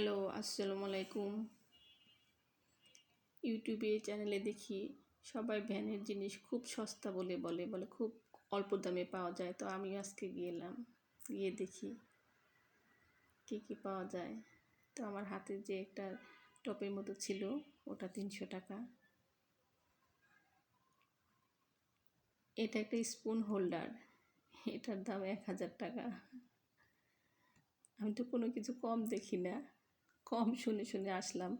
Hello আসসালামু আলাইকুম ইউটিউবে চ্যানেলে দেখি সবাই ভ্যানের জিনিস খুব সস্তা বলে বলে বলে খুব অল্প দামে পাওয়া যায়। তো আমি আজকে গেলাম, গিয়ে দেখি কী কী পাওয়া যায়। তো আমার হাতে যে একটা টপের মতো ছিল, ওটা তিনশো টাকা। এটা একটা স্পুন হোল্ডার, এটার দাম এক হাজার টাকা। আমি তো কোনো কিছু কম দেখি না। কম শুনে শুনে আসলাম।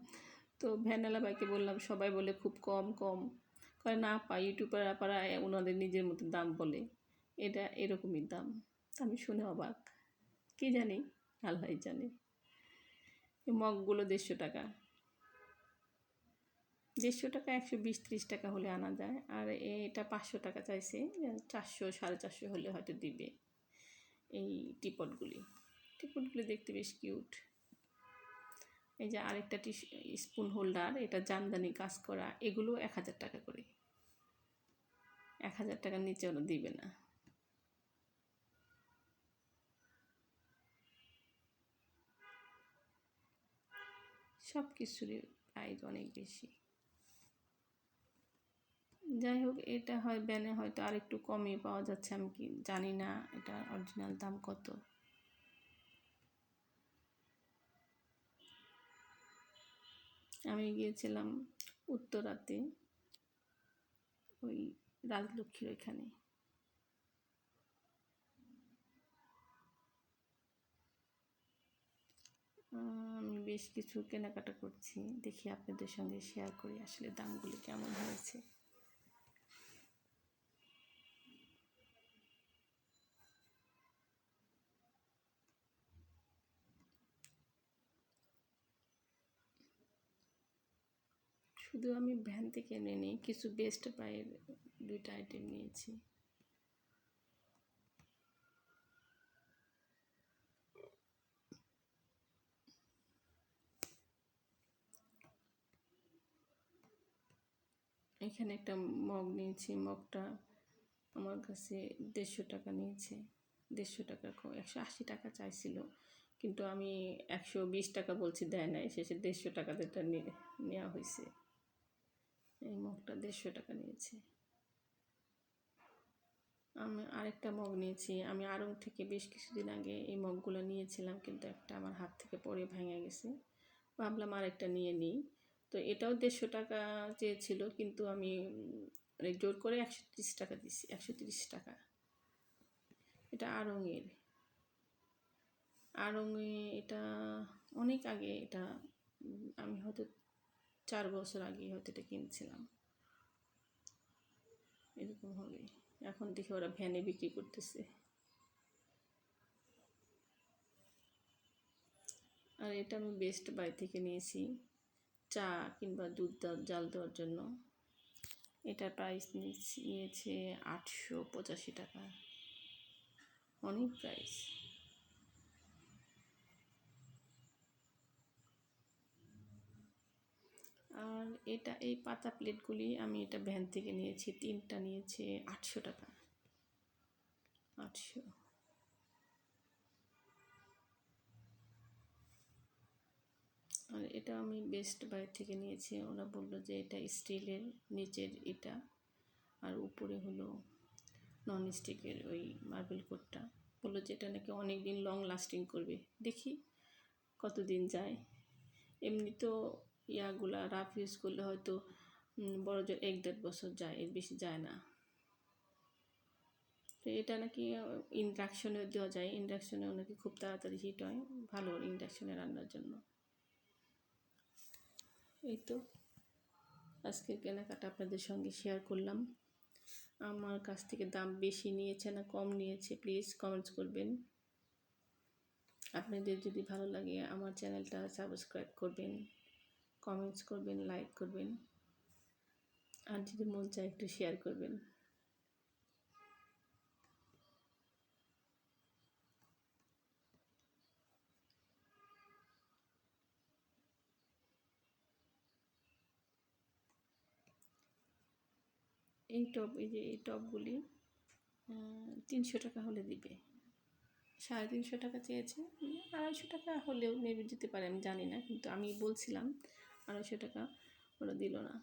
তো ভ্যানালা বাইকে বললাম, সবাই বলে খুব কম কম। কয়, না পা, ইউটিউবার পারা ওনাদের নিজের মতো দাম বলে। এটা এরকমই দাম। আমি শুনে অবাক। কি জানি? আল্লাহ জানে। মগগুলো দেড়শো টাকা। দেড়শো টাকা, একশো বিশ, ত্রিশ টাকা হলে আনা যায়। আর এটা পাঁচশো টাকা চাইছে, চারশো, সাড়ে চারশো হলে হয়তো দিবে। এই টিপটগুলি। টিপটগুলি দেখতে বেশ কিউট। এই যে আরেকটা টি স্পুন হোল্ডার, এটা জামদানি কাজ করা, এগুলো এক হাজার টাকা করে। এক হাজার টাকার নিচে ওরা দিবে না। সব কিছুরই প্রাইস অনেক বেশি। যাই হোক, এটা হয়, ব্যানে হয়তো আর একটু কমই পাওয়া যাচ্ছে, আমি কি জানি না, এটা অরিজিনাল দাম কত। আমি গিয়েছিলাম উত্তরাতে, ওই রাজলক্ষ্মীর ওইখানে। আমি বেশ কিছু কেনাকাটা করছি, দেখি আপনাদের সঙ্গে শেয়ার করি আসলে দামগুলি কেমন হয়েছে। শুধু আমি ভ্যান থেকে এনে নিই, কিছু বেস্ট বাইয়ের দুইটা আইটেম নিয়েছি। এখানে একটা মগ নিয়েছি, মগটা আমার কাছে দেড়শো টাকা নিয়েছে। দেড়শো টাকা একশো আশি টাকা চাইছিল, কিন্তু আমি একশো বিশ টাকা বলছি দেয় নাই, শেষে দেড়শো টাকাতে নেওয়া হয়েছে এই মগটা দেড়শো টাকা নিয়েছে। আমি আরেকটা মগ নিয়েছি। আমি আরং থেকে বেশ কিছুদিন আগে এই মগগুলো নিয়েছিলাম, কিন্তু একটা আমার হাত থেকে পরে ভেঙে গেছে। ভাবলাম আরেকটা নিয়ে নিই। তো এটাও দেড়শো টাকা চেয়েছিল, কিন্তু আমি মানে জোর করে একশো তিরিশ টাকা দিছি, একশো তিরিশ টাকা। এটা আড়ংয়ের আড়ংয়ে এটা অনেক আগে এটা আমি হয়তো চার বছর আগে হয়তো এটা কিনছিলাম। এরকম হবে এখন দেখে ওরা ভ্যানে বিক্রি করতেছে। আর এটা আমি বেস্ট বাই থেকে নিয়েছি। চা কিংবা দুধ জাল দেওয়ার জন্য। এটার প্রাইস নিয়েছে আটশো পঁচাশি টাকা। অনেক প্রাইস আর এটা, এই পাতা প্লেটগুলি আমি এটা ভ্যান থেকে নিয়েছি, তিনটা নিয়েছে, আটশো টাকা। আটশো। আর এটা আমি বেস্ট বাই থেকে নিয়েছি, ওরা বলল যে এটা স্টিলের নিচের এটা আর উপরে হলো নন স্টিকের ওই মার্বেল কোটটা। বলল যে এটা নাকি অনেক দিন লং লাস্টিং করবে, দেখি কতদিন যায়। এমনি তো ইয়াগুলা রাফ ইউজ করলে হয়তো বড় জোর এক দেড় বছর যায়, এর বেশি যায় না। তো এটা নাকি ইন্ডাকশনে দেওয়া যায়। ইন্ডাকশনে নাকি খুব তাড়াতাড়ি হিট হয়, ভালো ইন্ডাকশনে রান্নার জন্য। এই তো, আজকের কেনাকাটা আপনাদের সঙ্গে শেয়ার করলাম। আমার কাছ থেকে দাম বেশি নিয়েছে না কম নিয়েছে প্লিজ কমেন্টস করবেন। আপনাদের যদি ভালো লাগে, আমার চ্যানেলটা সাবস্ক্রাইব করবেন। কমেন্টস করবেন লাইক করবেন। আর যদি মন চায় একটু শেয়ার করবেন। এই টপ এই যে এই টপগুলি তিনশো টাকা হলে দিবে। সাড়ে তিনশো টাকা চেয়েছে, আড়াইশো টাকা হলেও মেবি দিতে পারে, আমি জানি না, কিন্তু আমি বলছিলাম আড়াইশো টাকা ওরা দিল না।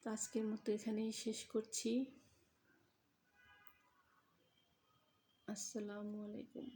তো আজকের মতো এখানেই শেষ করছি। আসসালামু আলাইকুম।